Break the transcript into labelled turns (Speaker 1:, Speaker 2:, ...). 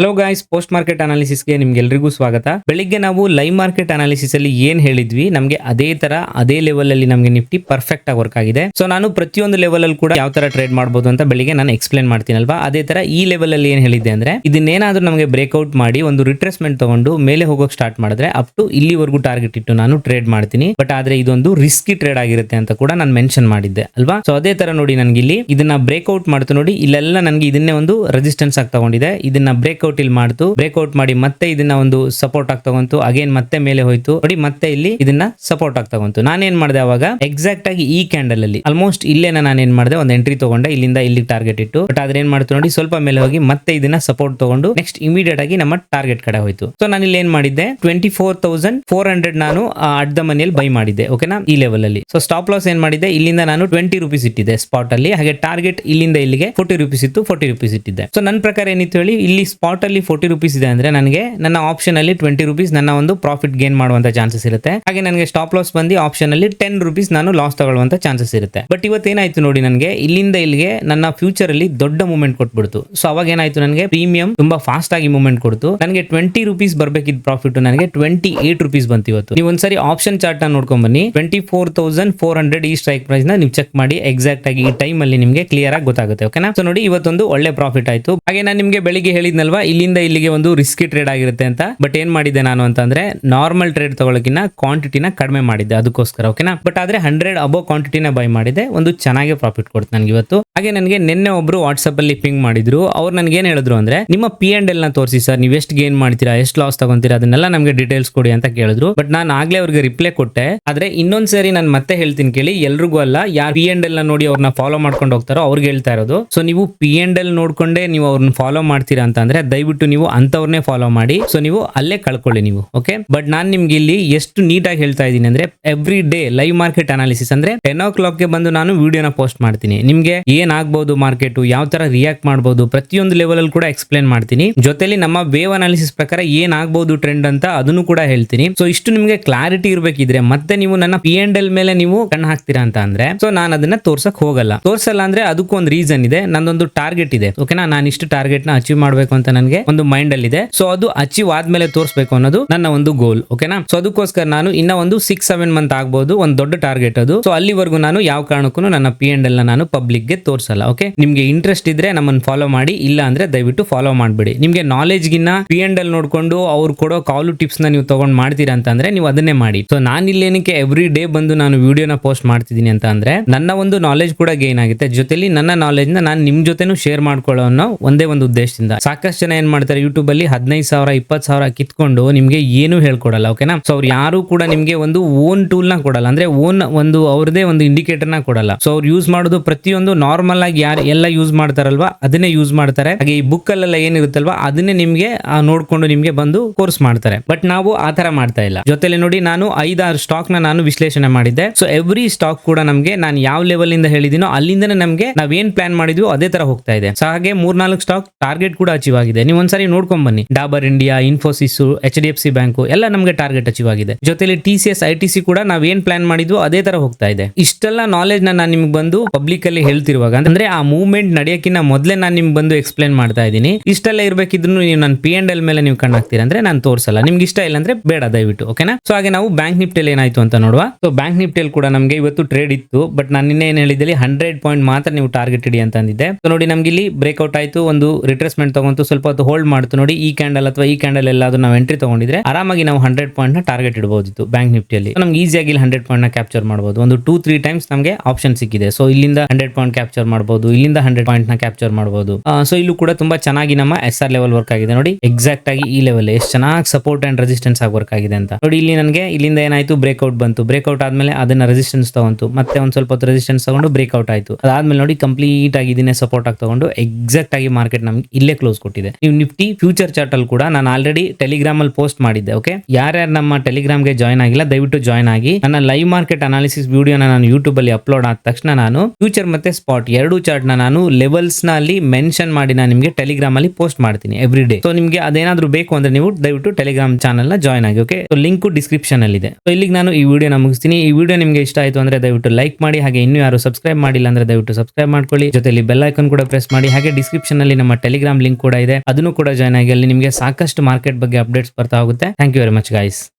Speaker 1: Hello guys post market ಅನಾಲಿಸಿಸ್ಗೆ ನಿಮ್ಗೆಲ್ರಿಗೂ ಸ್ವಾಗತ. ಬೆಳಿಗ್ಗೆ ನಾವು ಲೈವ್ ಮಾರ್ಕೆಟ್ ಅನಾಲಿಸಿಸ್ ಅಲ್ಲಿ ಏನ್ ಹೇಳಿದ್ವಿ, ನಮಗೆ ಅದೇ ತರ, ಅದೇ ಲೆವೆಲ್ ಅಲ್ಲಿ ನಮಗೆ ನಿಫ್ಟಿ ಪರ್ಫೆಕ್ಟ್ ಆಗಿ ವರ್ಕ್ ಆಗಿದೆ. ಸೊ ನಾನು ಪ್ರತಿಯೊಂದು ಲೆವೆಲ್ ಅಲ್ಲಿ ಕೂಡ ಯಾವ ತರ ಟ್ರೇಡ್ ಮಾಡಬಹುದು ಅಂತ ಬೆಳಿಗ್ಗೆ ನಾನು ಎಕ್ಸ್ಪ್ಲೇನ್ ಮಾಡ್ತೀನಲ್ವಾ? ಅದೇ ತರ ಈ ಲೆವೆಲ್ ಅಲ್ಲಿ ಏನ್ ಹೇಳಿದ್ದೆ ಅಂದ್ರೆ, ಇದನ್ನೇನಾದ್ರೂ ನಮಗೆ ಬ್ರೇಕ್ಔಟ್ ಮಾಡಿ ಒಂದು ರಿಟ್ರೆಸ್ಮೆಂಟ್ ತಗೊಂಡು ಮೇಲೆ ಹೋಗೋಕೆ ಸ್ಟಾರ್ಟ್ ಮಾಡಿದ್ರೆ ಅಪ್ ಟು ಇಲ್ಲಿವರೆಗೂ ಟಾರ್ಗೆಟ್ ಇಟ್ಟು ನಾನು ಟ್ರೇಡ್ ಮಾಡ್ತೀನಿ. ಬಟ್ ಆದ್ರೆ ಇದೊಂದು ರಿಸ್ಕಿ ಟ್ರೇಡ್ ಆಗಿರುತ್ತೆ ಅಂತ ಕೂಡ ನಾನು ಮೆನ್ಷನ್ ಮಾಡಿದ್ದೆ, ಅಲ್ವಾ? ಸೊ ಅದೇ ತರ ನೋಡಿ ನನಗೆ ಇಲ್ಲಿ ಇದನ್ನ ಬ್ರೇಕ್ಔಟ್ ಮಾಡ್ತು ನೋಡಿ, ಇಲ್ಲೆಲ್ಲ ನನಗೆ ಇದನ್ನೇ ಒಂದು ರೆಸಿಸ್ಟೆನ್ಸ್ ಆಗಿ ತಗೊಂಡಿದೆ. ಇದನ್ನ ಬ್ರೇಕ್ಔಟ್ ಇಲ್ಲಿ ಮಾಡ್ತು. ಬ್ರೇಕ್ಔಟ್ ಮಾಡಿ ಮತ್ತೆ ಇದನ್ನ ಒಂದು ಸಪೋರ್ಟ್ ಆಗಿ ತಗೊಂತು. ಅಗೇನ್ ಮತ್ತೆ ಮೇಲೆ ಹೋಯ್ತು. ನೋಡಿ ಮತ್ತೆ ಇಲ್ಲಿ ಇದನ್ನ ಸಪೋರ್ಟ್ ಆಗಿ ತಗೊಂತು. ನಾನೇನ್ ಮಾಡಿದೆ ಅವಾಗ? ಎಕ್ಸಾಕ್ಟ್ ಆಗಿ ಈ ಕ್ಯಾಂಡಲ್ ಅಲ್ಲಿ. ಆಲ್ಮೋಸ್ಟ್ ಇಲ್ಲೇನ ನಾನು ಏನ್ ಮಾಡಿದೆ? ಒಂದು ಎಂಟ್ರಿ ತಗೊಂಡೆ. ಇಲ್ಲಿಂದ ಇಲ್ಲಿ ಟಾರ್ಗೆಟ್ ಇಟ್ಟು. ಬಟ್ ಆದ್ರೆ ಏನ್ ಮಾಡ್ತು ನೋಡಿ ಸ್ವಲ್ಪ ಮೇಲೆ ಹೋಗಿ ಮತ್ತೆ ಇದನ್ನ ಸಪೋರ್ಟ್ ತಗೊಂಡು ನೆಕ್ಸ್ಟ್ ಇಮಿಡಿಯೇಟ್ ಆಗಿ ನಮ್ಮ ಟಾರ್ಗೆಟ್ ಕಡೆ ಹೋಯ್ತು. ಸೊ ನಾನು ಇಲ್ಲಿ ಏನ್ ಮಾಡಿದ್ದೆ? Twenty four thousand four hundred ನಾನು ಆ, ದ ಮನೆಯಲ್ಲಿ ಬೈ ಮಾಡಿದ್ದೆ. ಓಕೆನಾ ಈ ಲೆವೆಲ್ ಅಲ್ಲಿ. ಸೊ ಸ್ಟಾಪ್ ಲಾಸ್ ಏನ್ ಮಾಡಿದ್ದೆ? ಇಲ್ಲಿಂದ ನಾನು ಟ್ವೆಂಟಿ ರುಪೀಸ್ ಇಟ್ಟಿದ್ದೆ ಸ್ಪಾಟ್ ಅಲ್ಲಿ. ಹಾಗೆ ಟಾರ್ಗೆಟ್ ಇಲ್ಲಿಂದ ಇಲ್ಲಿಗೆ ಫೋರ್ಟಿ ರುಪೀಸ್ ಇತ್ತು ಫೋರ್ಟಿ ರುಪೀಸ್ ಇಟ್ಟಿದ್ದೆ. ಸೊ ನನ್ನ ಪ್ರಕಾರ ಏನಿತ್ತು ಹೇಳಿ ಇಲ್ಲಿ ಸ್ಪಾಟ್ ಅಲ್ಲಿ ಫೋರ್ಟಿ ರುಪೀಸ್ ಇದೆ ಅಂದ್ರೆ ನನಗೆ ನನ್ನ ಆಪ್ಷನ್ ಅಲ್ಲಿ ಟ್ವೆಂಟಿ ರುಪೀಸ್ ನನ್ನ ಒಂದು ಪ್ರಾಫಿಟ್ ಗೇನ್ ಮಾಡುವಂತ ಚಾನ್ಸಸ್ ಇರುತ್ತೆ. ಹಾಗೆ ನನಗೆ ಸ್ಟಾಪ್ ಲಾಸ್ ಬಂದು ಆಪ್ಷನ್ ಅಲ್ಲಿ ಟೆನ್ ರುಪೀಸ್ ನಾನು ಲಾಸ್ ತಗೊಳ್ಳುವಂತ ಚಾನ್ಸಸ್ ಇರುತ್ತೆ. ಬಟ್ ಇವತ್ತೇನಾಯ್ತು ನೋಡಿ ನನಗೆ, ಇಲ್ಲಿಂದ ಇಲ್ಲಿಗೆ ನನ್ನ ಫ್ಯೂಚರ್ ಅಲ್ಲಿ ದೊಡ್ಡ ಮೂವ್ಮೆಂಟ್ ಕೊಟ್ಬಿಡ್ತು. ಸೊ ಅವಾಗ ಏನಾಯ್ತು ನನಗೆ ಪ್ರೀಮಿಯಂ ತುಂಬಾ ಫಾಸ್ಟ್ ಆಗಿ ಮೂವ್ಮೆಂಟ್ ಕೊಡ್ತು. ನನಗೆ ಟ್ವೆಂಟಿ ರುಪೀಸ್ ಬರಬೇಕಿದ್ದ ಪ್ರಾಫಿಟ್ ನನಗೆ ಟ್ವೆಂಟಿ ಏಟ್ ರುಪೀಸ್ ಬಂತು ಇವತ್ತು. ನೀವು ಒಂದ್ಸರಿ ಆಪ್ಷನ್ ಚಾರ್ಟ್ನ ನೋಡ್ಕೊಂಡ್ ಬನ್ನಿ. Twenty four thousand four hundred ಈ ಸ್ಟ್ರೈಕ್ ಪ್ರೈಸ್ನ ನೀವು ಚೆಕ್ ಮಾಡಿ ಎಕ್ಸಾಕ್ಟ್ ಆಗಿ ಈ ಟೈಮ್ ಅಲ್ಲಿ ನಿಮಗೆ ಕ್ಲಿಯರ್ ಆಗಿ ಗೊತ್ತಾಗುತ್ತೆ ಓಕೆನಾ ಸೊ ನೋಡಿ ಇವತ್ತೊಂದು ಒಳ್ಳೆ ಪ್ರಾಫಿಟ್ ಆಯ್ತು. ಹಾಗೆ ನಾನು ನಿಮಗೆ ಬೆಳಿಗ್ಗೆ ಹೇಳಿದ್ನಲ್ವಾ ಇಲ್ಲಿಂದ ಇಲ್ಲಿಗೆ ಒಂದು ರಿಸ್ಕಿ ಟ್ರೇಡ್ ಆಗಿರುತ್ತೆ ಅಂತ. ಬಟ್ ಏನ್ ಮಾಡಿದೆ ನಾನು ಅಂತಂದ್ರೆ ನಾರ್ಮಲ್ ಟ್ರೇಡ್ ತಗೊಳಕಿನ ಕ್ವಾಂಟಿಟಿನ ಕಡಿಮೆ ಮಾಡಿದ್ದೆ. ಅದಕ್ಕೋಸ್ಕರ ಓಕೆನಾ ಬಟ್ ಆದ್ರೆ ಹಂಡ್ರೆಡ್ ಅಬೋ ಕ್ವಾಂಟಿಟಿನ ಬೈ ಮಾಡಿದೆ ಒಂದು ಚೆನ್ನಾಗಿ ಪ್ರಾಫಿಟ್ ಕೊಡ್ತು ನನಗೆ ಇವತ್ತು. ಹಾಗೆ ನನಗೆ ನಿನ್ನೆ ಒಬ್ರು ವಾಟ್ಸಪ್ ಅಲ್ಲಿ ಪಿಂಗ್ ಮಾಡಿದ್ರು. ಅವ್ರು ನನಗೆ ಏನ್ ಹೇಳಿದ್ರು ಅಂದ್ರೆ, ನಿಮ್ಮ ಪಿ ಅಂಡ್ ಎಲ್ನ ತೋರಿಸಿ ಸರ್ ನೀವು ಎಷ್ಟು ಗೇನ್ ಮಾಡ್ತೀರಾ, ಎಷ್ಟು ಲಾಸ್ ತಗೊಂತೀರಾ, ಅದನ್ನೆಲ್ಲ ನಮಗೆ ಡೀಟೇಲ್ಸ್ ಕೊಡಿ ಅಂತ ಕೇಳಿದ್ರು. ಬಟ್ ನಾನು ಆಗ್ಲೇ ಅವ್ರಿಗೆ ರಿಪ್ಲೈ ಕೊಟ್ಟೆ. ಆದ್ರೆ ಇನ್ನೊಂದ್ಸರಿ ನಾನು ಮತ್ತೆ ಹೇಳ್ತೀನಿ ಕೇಳಿ, ಎಲ್ರಿಗೂ ಅಲ್ಲ, ಯಾರು ಪಿ ಅಂಡ್ ಎಲ್ನ ನೋಡಿ ಅವ್ರನ್ನ ಫಾಲೋ ಮಾಡ್ಕೊಂಡು ಹೋಗ್ತಾರೋ ಅವ್ರಿಗೆ ಹೇಳ್ತಾ ಇರೋದು. ಸೊ ನೀವು ಪಿ ಅಂಡ್ ಎಲ್ ನೋಡ್ಕೊಂಡೇ ನೀವು ಅವ್ರನ್ನ ಫಾಲೋ ಮಾಡ್ತೀರಾ ಅಂತ ಅಂದ್ರೆ, ದಯವಿಟ್ಟು ನೀವು ಅಂತವ್ರನ್ನೇ ಫಾಲೋ ಮಾಡಿ. ಸೊ ನೀವು ಅಲ್ಲೇ ಕಳ್ಕೊಳ್ಳಿ ನೀವು ಓಕೆ ಬಟ್ ನಾನು ನಿಮ್ಗೆ ಇಲ್ಲಿ ಎಷ್ಟು ನೀಟಾಗಿ ಹೇಳ್ತಾ ಇದ್ದೀನಿ ಅಂದ್ರೆ every day live market analysis ಅಂದ್ರೆ ಟೆನ್ ಓ ಗೆ ಬಂದು ನಾನು ವಿಡಿಯೋನ ಪೋಸ್ಟ್ ಮಾಡ್ತೀನಿ. ನಿಮ್ಗೆ ಏನ್ ಆಗ್ಬಹುದು ಮಾರ್ಕೆಟ್, ಯಾವ ತರ ರಿಯಾಕ್ಟ್ ಮಾಡಬಹುದು ಪ್ರತಿಯೊಂದು ಲೆವೆಲ್ ಕೂಡ ಎಕ್ಸ್ಪ್ಲೇನ್ ಮಾಡ್ತೀನಿ. ಜೊತೆಲಿ ನಮ್ಮ ವೇವ್ ಅನಾಲಿಸಿಸ್ ಪ್ರಕಾರ ಏನಾಗ್ಬೋದು ಟ್ರೆಂಡ್ ಅಂತ ಅದನ್ನು ಕೂಡ ಹೇಳ್ತೀನಿ. ಸೊ ಇಷ್ಟು ನಿಮಗೆ ಕ್ಲಾರಿಟಿ ಇರ್ಬೇಕಿದ್ರೆ ಮತ್ತೆ ನೀವು ನನ್ನ ಪಿ ಅಂಡ್ ಎಲ್ ಮೇಲೆ ನೀವು ಕಣ್ಣು ಹಾಕ್ತೀರಾ ಅಂತ ಅಂದ್ರೆ ಸೊ ನಾನು ಅದನ್ನ ತೋರ್ಸಕ್ ಹೋಗಲ್ಲ. ತೋರ್ಸಲ್ಲ ಅಂದ್ರೆ ಅದಕ್ಕೂ ಒಂದು ರೀಸನ್ ಇದೆ, ನಂದೊಂದು ಟಾರ್ಗೆಟ್ ಇದೆ. ಓಕೆನಾ ನಾನು ಇಷ್ಟು ಟಾರ್ಗೆಟ್ನ ಅಚೀವ್ ಮಾಡಬೇಕು ಅಂತ ನನಗೆ ಒಂದು ಮೈಂಡ್ ಅಲ್ಲಿ ಇದೆ. ಸೊ ಅದು ಅಚೀವ್ ಆದ್ಮೇಲೆ ತೋರಿಸಬೇಕು ಅನ್ನೋದು ನನ್ನ ಒಂದು ಗೋಲ್ ಓಕೆನಾ ಸೊ ಅದಕ್ಕೋಸ್ಕರ ನಾನು ಇನ್ನ ಒಂದು ಸಿಕ್ಸ್ ಸೆವೆನ್ ಮಂತ್ ಆಗ್ಬಹುದು ಒಂದು ದೊಡ್ಡ ಟಾರ್ಗೆಟ್ ಅದು. ಸೊ ಅಲ್ಲಿವರೆಗೂ ನಾನು ಯಾವ ಕಾರಣಕ್ಕೂ ನನ್ನ ಪಿ ಅಂಡ್ ಎಲ್ ನಾನು ಪಬ್ಲಿಕ್ಗೆ ತೋರಿಸಲ್ಲ ಓಕೆ ನಿಮ್ಗೆ ಇಂಟ್ರೆಸ್ಟ್ ಇದ್ರೆ ನಮ್ಮನ್ನು ಫಾಲೋ ಮಾಡಿ, ಇಲ್ಲ ಅಂದ್ರೆ ದಯವಿಟ್ಟು ಫಾಲೋ ಮಾಡಬೇಡಿ. ನಿಮ್ಗೆ ನಾಲೆಜ್ ಗಿನ್ನ ಪಿ ಅಂಡ್ ಅಲ್ಲಿ ನೋಡ್ಕೊಂಡು ಅವ್ರು ಕೊಡೋ ಕಾಲು ಟಿಪ್ಸ್ನ ನೀವು ತಗೊಂಡ್ ಮಾಡ್ತೀರಾ ಅಂತಂದ್ರೆ ನೀವು ಅದನ್ನೇ ಮಾಡಿ. ಸೊ ನಾನು ಇಲ್ಲೇನಕ್ಕೆ ಎವ್ರಿ ಡೇ ಬಂದು ನಾನು ವಿಡಿಯೋನ ಪೋಸ್ಟ್ ಮಾಡ್ತಿದ್ದೀನಿ ಅಂತ ಅಂದ್ರೆ, ನನ್ನ ಒಂದು ನಾಲೆಜ್ ಕೂಡ ಗೇನ್ ಆಗುತ್ತೆ. ಜೊತೆಲಿ ನನ್ನ ನಾಲೆಜ್ನ ನಾನು ನಿಮ್ ಜೊತೆನೂ ಶೇರ್ ಮಾಡ್ಕೊಳ್ಳೋ ಅನ್ನೋ ಒಂದೇ ಒಂದು ಉದ್ದೇಶದಿಂದ. ಸಾಕಷ್ಟು ಜನ ಏನ್ ಮಾಡ್ತಾರೆ ಯೂಟ್ಯೂಬ್ ಅಲ್ಲಿ ಹದಿನೈದು ಸಾವಿರ, ಇಪ್ಪತ್ತು ಸಾವಿರ ಕಿತ್ಕೊಂಡು ನಿಮ್ಗೆ ಏನು ಹೇಳ್ಕೊಡಲ್ಲ ಓಕೆನಾ ಸೊ ಅವ್ರು ಯಾರು ಕೂಡ ನಿಮ್ಗೆ ಒಂದು ಓನ್ ಟೂಲ್ನ ಕೊಡಲ್ಲ, ಅಂದ್ರೆ ಓನ್ ಒಂದು ಅವ್ರದೇ ಒಂದು ಇಂಡಿಕೇಟರ್ನ ಕೊಡಲ್ಲ. ಸೊ ಅವ್ರು ಯೂಸ್ ಮಾಡೋದು ಪ್ರತಿಯೊಂದು ನಾರ್ಮಲ್ ಆಗಿ ಯಾರು ಎಲ್ಲ ಯೂಸ್ ಮಾಡ್ತಾರಲ್ವಾ, ಅದನ್ನೇ ಯೂಸ್ ಮಾಡ್ತಾರೆ. ಹಾಗೆ ಈ ಬುಕ್ ಅಲ್ಲೆಲ್ಲ ಏನಿರುತ್ತಲ್ವಾ, ಅದನ್ನೇ ನಿಮ್ಗೆ ನೋಡ್ಕೊಂಡು ನಿಮ್ಗೆ ಬಂದು ಕೋರ್ಸ್ ಮಾಡ್ತಾರೆ. ಬಟ್ ನಾವು ಆ ತರ ಮಾಡ್ತಾ ಇಲ್ಲ. ಜೊತೆಲಿ ನೋಡಿ, ನಾನು ಐದಾರು ಸ್ಟಾಕ್ನ ನಾನು ವಿಶ್ಲೇಷಣೆ ಮಾಡಿದ್ದೆ. ಸೊ ಎವ್ರಿ ಸ್ಟಾಕ್ ಕೂಡ ನಮ್ಗೆ, ನಾನು ಯಾವ ಲೆವೆಲ್ ಇಂದ ಹೇಳಿದಿನೋ, ಅಲ್ಲಿಂದನೇ ನಮ್ಗೆ ನಾವೇನ್ ಪ್ಲಾನ್ ಮಾಡಿದ್ವಿ ಅದೇ ತರ ಹೋಗ್ತಾ ಇದೆ. ಸೊ ಹಾಗೆ ಮೂರ್ನಾಲ್ಕು ಸ್ಟಾಕ್ ಟಾರ್ಗೆಟ್ ಕೂಡ ಅಚೀವ್ ಆಗಿದೆ. ನೀವು ಒಂದ್ಸರಿ ನೋಡ್ಕೊಂಡ್ ಬನ್ನಿ. Dabur India Infosys H D F C bank ಎಲ್ಲ ನಮಗೆ ಟಾರ್ಗೆಟ್ ಅಚೀವ್ ಆಗಿದೆ. ಜೊತೆಲಿ T C S I T C ಕೂಡ ನಾವ್ ಏನ್ ಪ್ಲಾನ್ ಮಾಡಿದ್ವು ಅದೇ ತರ ಹೋಗ್ತಾ ಇದೆ. ಇಷ್ಟೆಲ್ಲ ನಾಲೆಜ್ ನಾನು ನಿಮ್ಗೆ ಬಂದು ಪಬ್ಲಿಕ್ ಅಲ್ಲಿ ಹೇಳ್ತಿರುವಾಗ ಅಂದ್ರೆ ಆ ಮೂವ್ಮೆಂಟ್ ನಡೆಯಕ್ಕಿನ್ನ ಮೊದಲೇ ನಾನು ನಿಮ್ಗೆ ಬಂದು ಎಕ್ಸ್ಪ್ಲೇನ್ ಮಾಡ್ತಾ ಇದ್ದೀನಿ. ಇಷ್ಟೆಲ್ಲ ಇರಬೇಕಿದ್ರು ನೀವು ನನ್ನ ಪಿ ಅಂಡ್ ಎಲ್ ಮೇಲೆ ನೀವು ಕಣ್ಣಾಗ್ತೀರಾ ಅಂದ್ರೆ ನಾನು ತೋರಿಸಲ್ಲ. ನಿಮ್ಗೆ ಇಷ್ಟ ಇಲ್ಲ ಅಂದ್ರೆ ಬೇಡ ದಯವಿಟ್ಟು ಓಕೆನಾ ಸೊ ಹಾಗೆ ನಾವು ಬ್ಯಾಂಕ್ ನಿಫ್ಟಿಯಲ್ಲಿ ಏನಾಯ್ತು ಅಂತ ನೋಡುವ. ಸೊ ಬ್ಯಾಂಕ್ ನಿಫ್ಟಿಯಲ್ಲಿ ಕೂಡ ನಮಗೆ ಇವತ್ತು ಟ್ರೇಡ್ ಇತ್ತು ಬಟ್ ನಾನು ನಿನ್ನೆ ಏನ್ ಹೇಳಿದ್ದೆ ಹಂಡ್ರೆಡ್ ಪಾಯಿಂಟ್ ಮಾತ್ರ ನೀವು ಟಾರ್ಗೆಟ್ ಇಡಿ ಅಂತ ಅಂದಿದ್ದೆ. ಸೊ ನೋಡಿ ನಮ್ಗೆ ಇಲ್ಲಿ ಬ್ರೇಕ್ಔಟ್ ಆಯ್ತು, ಒಂದು ರಿಟ್ರೆಸ್ಮೆಂಟ್ ತಗೊಂತು, ಸ್ವಲ್ಪ ಹೊತ್ತು ಹೋಲ್ಡ್ ಮಾಡ್ತು ನೋಡಿ, ಈ ಕ್ಯಾಂಡಲ್ ಅಥವಾ ಈ ಕ್ಯಾಂಡಲ್ ಎಲ್ಲಾದ್ರೂ ನಾವು ಎಂಟ್ರಿ ತಗೊಂಡಿದ್ರೆ ಆರಾಮಾಗಿ ನಾವು ಹಂಡ್ರೆಡ್ ಪಾಯಿಂಟ್ ಟಾರ್ಗೆಟ್ ಇಡಬಹುದಿತ್ತು ಬ್ಯಾಂಕ್ ನಿಫ್ಟಿಯಲ್ಲಿ ನಮ್ಗೆ ಈಸಿಯಾಗಿ ಹಂಡ್ರೆಡ್ ಪಾಯಿಂಟ್ನ ಕ್ಯಾಪ್ಚರ್ ಮಾಡಬಹುದು ಒಂದು ಟೂ ತ್ರೀ ಟೈಮ್ಸ್ ನಮಗೆ ಆಪ್ಷನ್ ಸಿಕ್ಕಿದೆ. ಸೊ ಇಲ್ಲಿಂದ ಹಂಡ್ರೆಡ್ ಪಾಯಿಂಟ್ ಕ್ಯಾಪ್ಚರ್ ಮಾಡಬಹುದು ಇಲ್ಲಿಂದ ಹಂಡ್ರೆಡ್ ಪಾಯಿಂಟ್ನ ಕ್ಯಾಪ್ಚರ್ ಮಾಡಬಹುದು ಸೊ ಇಲ್ಲೂ ಕೂಡ ತುಂಬಾ ಚೆನ್ನಾಗಿ ನಮ್ಮ ಎಸ್ ಆರ್ ಲೆವೆಲ್ ವರ್ಕ್ ಆಗಿದೆ ನೋಡಿ. ಎಕ್ಸಾಕ್ಟ್ ಆಗಿ ಈ ಲೆವೆಲ್ ಎಷ್ಟು ಚೆನ್ನಾಗಿ ಸಪೋರ್ಟ್ ಅಂಡ್ ರೆಸಿಸ್ಟೆನ್ಸ್ ಆಗಿ ವರ್ಕ್ ಆಗಿದೆ ಅಂತ. ನೋಡಿ, ಇಲ್ಲಿ ನನಗೆ ಇಲ್ಲಿಂದ ಏನಾಯ್ತು? ಬ್ರೇಕ್ಔಟ್ ಬಂತು. ಬ್ರೇಕ್ಔಟ್ ಆದ್ಮೇಲೆ ಅದನ್ನ ರೆಸಿಸ್ಟೆನ್ಸ್ ತಗೊಂತು. ಮತ್ತೆ ಒಂದ್ ಸ್ವಲ್ಪ ಹೊತ್ತು ರೆಸಿಸ್ಟೆನ್ಸ್ ತಗೊಂಡು ಬ್ರೇಕ್ಔಟ್ ಆಯ್ತು. ಅದಾದ್ಮೇಲೆ ನೋಡಿ ಕಂಪ್ಲೀಟ್ ಆಗಿ ಇದನ್ನೇ ಸಪೋರ್ಟ್ ಆಗಿ ತಗೊಂಡು ಎಕ್ಸಾಕ್ಟ್ ಆಗಿ ಮಾರ್ಕೆಟ್ ನಮ್ಗೆ ಇಲ್ಲೇ ಕ್ಲೋಸ್ ಕೊಟ್ಟಿದೆ. ನೀವು ನಿಫ್ಟಿ ಫ್ಯೂಚರ್ ಚಾರ್ಟ್ ಅಲ್ಲಿ ಕೂಡ ನಾನು ಆಲ್ರೆಡಿ ಟೆಲಿಗ್ರಾಮ್ ಅಲ್ಲಿ ಪೋಸ್ಟ್ ಮಾಡಿದ್ದೆ ಓಕೆ ಯಾರ್ಯಾರು ನಮ್ಮ ಟೆಲಿಗ್ರಾಮ್ಗೆ ಜಾಯ್ನ್ ಆಗಿಲ್ಲ, ದಯವಿಟ್ಟು ಜಾಯ್ನ್ ಆಗಿ ನನ್ನ ಲೈವ್ ಮಾರ್ಕೆಟ್ ಅನಾಲಿಸಿಸ್ ವಿಡಿಯೋನ ನಾನು ಯೂಟ್ಯೂಬ್ ಅಲ್ಲಿ ಅಪ್ಲೋಡ್ ಆದ ತಕ್ಷಣ ನಾನು ಫ್ಯೂಚರ್ ಮತ್ತೆ ಸ್ಪಾಟ್ ಚಾರ್ಟ್, ಎರಡು ಚಾರ್ಟ್ನ ನಾನು ಲೆವೆಲ್ಸ್ನ ಅಲ್ಲಿ ಮೆನ್ಷನ್ ಮಾಡಿ ನಾನು ನಿಮಗೆ ಟೆಲಿಗ್ರಾಮ್ ಅಲ್ಲಿ ಪೋಸ್ಟ್ ಮಾಡ್ತೀನಿ ಎವ್ರಿ ಡೇ. ಸೊ ನಿಮಗೆ ಅದೇನಾದರೂ ಬೇಕು ಅಂದ್ರೆ ನೀವು ದಯವಿಟ್ಟು ಟೆಲಿಗ್ರಾಮ್ ಚಾನಲ್ನ ಜಾಯ್ನ್ ಆಗಿ ಓಕೆ ಲಿಂಕ್ ಡಿಸ್ಕ್ರಿಪ್ಷನ್ ಅಲ್ಲಿ ಇದೆ ಸೊ ಇಲ್ಲಿಗೆ ನಾನು ಈ ವಿಡಿಯೋ ಮುಗಿಸ್ತೀನಿ. ಈ ವಿಡಿಯೋ ನಿಮಗೆ ಇಷ್ಟ ಆಯ್ತು ಅಂದ್ರೆ ದಯವಿಟ್ಟು ಲೈಕ್ ಮಾಡಿ, ಹಾಗೆ ಇನ್ನೂ ಯಾರು ಸಬ್ಸ್ಕ್ರೈಬ್ ಮಾಡಿಲ್ಲ ಅಂದ್ರೆ ದಯವಿಟ್ಟು ಸಬ್ಸ್ಕ್ರೈಬ್ ಮಾಡ್ಕೊಳ್ಳಿ. ಜೊತೆಲಿ ಬೆಲ್ ಐಕನ್ ಕೂಡ ಪ್ರೆಸ್ ಮಾಡಿ, ಹಾಗೆ ಡಿಸ್ಕ್ರಿಪ್ಷನ್ ಅಲ್ಲಿ ನಮ್ಮ ಟೆಲಿಗ್ರಾಮ್ ಲಿಂಕ್ ಕೂಡ ಇದೆ. ಅದನ್ನು ಕೂಡ ಜಾಯ್ನ್ ಆಗಿ, ಅಲ್ಲಿ ನಿಮಗೆ ಸಾಕಷ್ಟು ಮಾರ್ಕೆಟ್ ಬಗ್ಗೆ ಅಪ್ಡೇಟ್ಸ್ ಬರ್ತಾ ಹೋಗುತ್ತೆ. Thank you very much guys